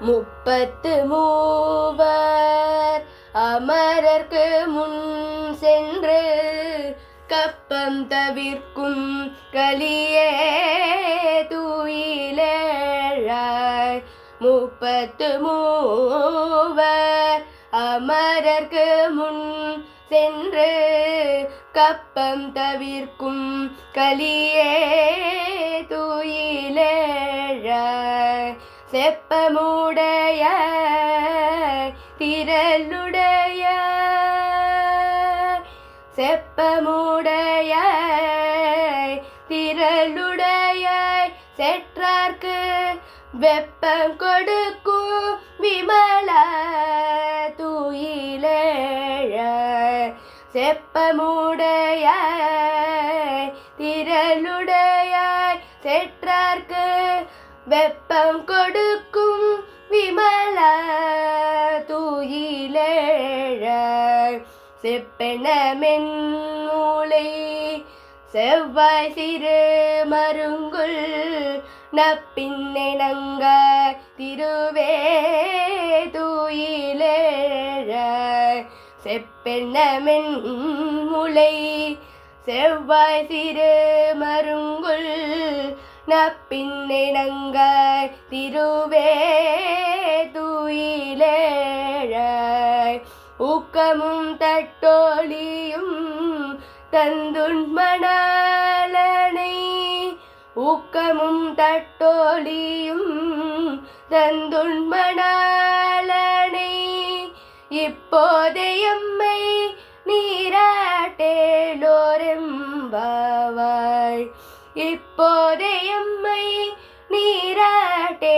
முப்பத்து மூவர் அமரர்க்கு முன் சென்று கப்பம் தவிர்க்கும் கலியே தூயிலேழாய். முப்பத்து மூவர் அமரர்க்கு முன் சென்று கப்பம் தவிர்க்கும் கலியே தூயிலே செப்பமுடைய திரளுடைய செப்பமுடைய திரளுடைய செற்றார்க்கு வெப்பம் கொடுக்கும் விமல தூயிலேழ செப்பமுடைய திரளுடைய செற்றார்க்கு வெப்பம் கொடுக்கும் விமல தூயிலேழ. செப்பெனமென் மூளை செவ்வாய் சிறு மருங்குள் நப்பின்னங்க திருவே தூயிலேழ. செப்பெண்ணமென் முளை செவ்வாய் சிறு மருங்குள் പിന്നിണങ്ങൾ തിരുവേതുയിലേഴ ഊക്കമും തട്ടോളിയും തന്തുൺമണാലണൈ. ഊക്കമും തട്ടോളിയും തന്തുൺമണാലണൈ. ഇപ്പോതയമ്മൈ നീരാട്ടേലോരെമ്പാവായ്. நீராட்டேலோரெம்பாவாய் இப்போதையம்மை நீராட்டேலோரெம்பாவாய்